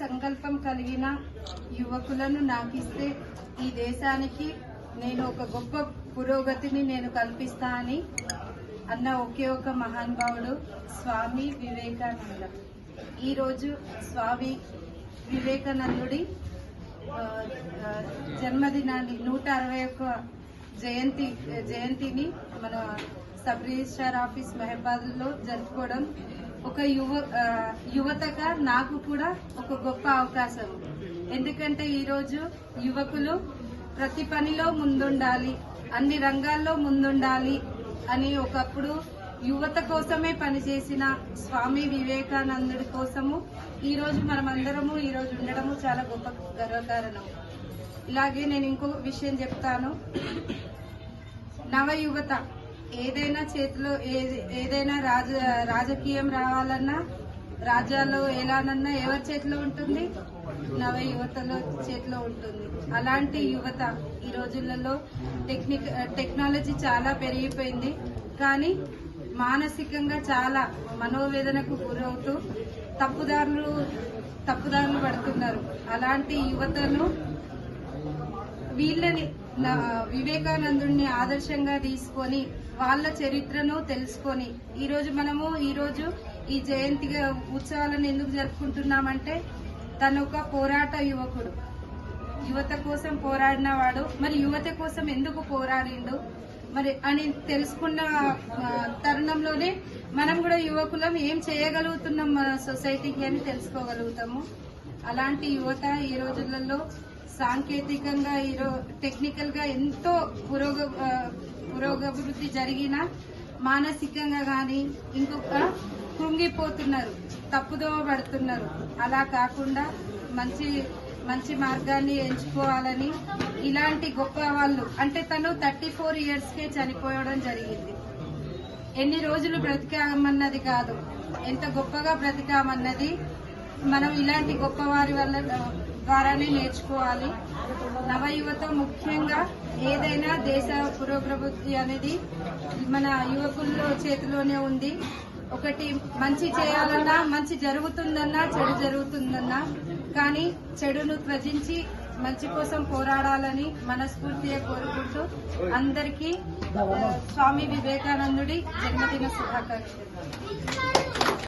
సంకల్పం కలిగిన యువకులను నాకిస్తే ఈ దేశానికి నేను ఒక గొప్ప పురోగతిని నేను కల్పిస్తా అని అన్న ఒకే ఒక మహానుభావుడు స్వామి వివేకానంద. ఈరోజు స్వామి వివేకానందుడి జన్మదినాన్ని నూట అరవై ఒక్క జయంతి జయంతిని మన సబ్ రిజిస్ట్రార్ ఆఫీస్ మెహబాద్లో జరుపుకోవడం ఒక యువ యువతగా నాకు కూడా ఒక గొప్ప అవకాశం. ఎందుకంటే ఈరోజు యువకులు ప్రతి పనిలో ముందుండాలి అన్ని రంగాల్లో ముందుండాలి అని ఒకప్పుడు యువత కోసమే పనిచేసిన స్వామి వివేకానందుడి కోసము ఈరోజు మనమందరము ఈరోజు ఉండడము చాలా గొప్ప గర్వకారణం. ఇలాగే నేను ఇంకో విషయం చెప్తాను. నవ యువత ఏదైనా చేతిలో ఏది- ఏదైనా రాజ రాజకీయం రావాలన్నా రాజ్యాల్లో ఎలానన్నా ఎవరి చేతిలో ఉంటుంది? నవ యువతలో చేతిలో ఉంటుంది. అలాంటి యువత ఈ రోజులలో టెక్నిక్ టెక్నాలజీ చాలా పెరిగిపోయింది. కానీ మానసికంగా చాలా మనోవేదనకు గురవుతూ తప్పుదారులు తప్పుదారులు పడుతున్నారు. అలాంటి యువతను వీళ్ళని వివేకానందుడిని ఆదర్శంగా తీసుకొని వాళ్ళ చరిత్రను తెలుసుకొని ఈరోజు మనము ఈరోజు ఈ జయంతి ఉత్సవాలను ఎందుకు జరుపుకుంటున్నామంటే తను ఒక పోరాట యువకుడు. యువత కోసం పోరాడిన వాడు. మరి యువత కోసం ఎందుకు పోరాడిండు? మరి అని తెలుసుకున్న తరుణంలోనే మనం కూడా యువకులం ఏం చేయగలుగుతున్నాం మన సొసైటీకి అని తెలుసుకోగలుగుతాము. అలాంటి యువత ఈ రోజులలో సాంకేతికంగా ఈరో టెక్నికల్గా ఎంతో పురోగ పురోగభివృద్ధి జరిగిన మానసికంగా కానీ ఇంకొక కృంగిపోతున్నారు తప్పుదోవ పడుతున్నారు అలా కాకుండా మంచి మంచి మార్గాన్ని ఎంచుకోవాలని ఇలాంటి గొప్ప వాళ్ళు అంటే తను థర్టీ ఫోర్ ఇయర్స్ కే చనిపోవడం జరిగింది. ఎన్ని రోజులు బ్రతికామన్నది కాదు. ఎంత గొప్పగా బ్రతికామన్నది మనం ఇలాంటి గొప్ప వారి వల్ల ద్వారానే నేర్చుకోవాలి. నవయువత ముఖ్యంగా ఏదైనా దేశ పురోగతి అనేది మన యువకుల్లో చేతిలోనే ఉంది. ఒకటి మంచి చేయాలన్నా మంచి జరుగుతుందన్నా చెడు జరుగుతుందన్నా కానీ చెడును త్వజించి మంచి కోసం పోరాడాలని మనస్ఫూర్తిగా కోరుకుంటూ అందరికీ స్వామి వివేకానందుడి జన్మదిన శుభాకాంక్షలు.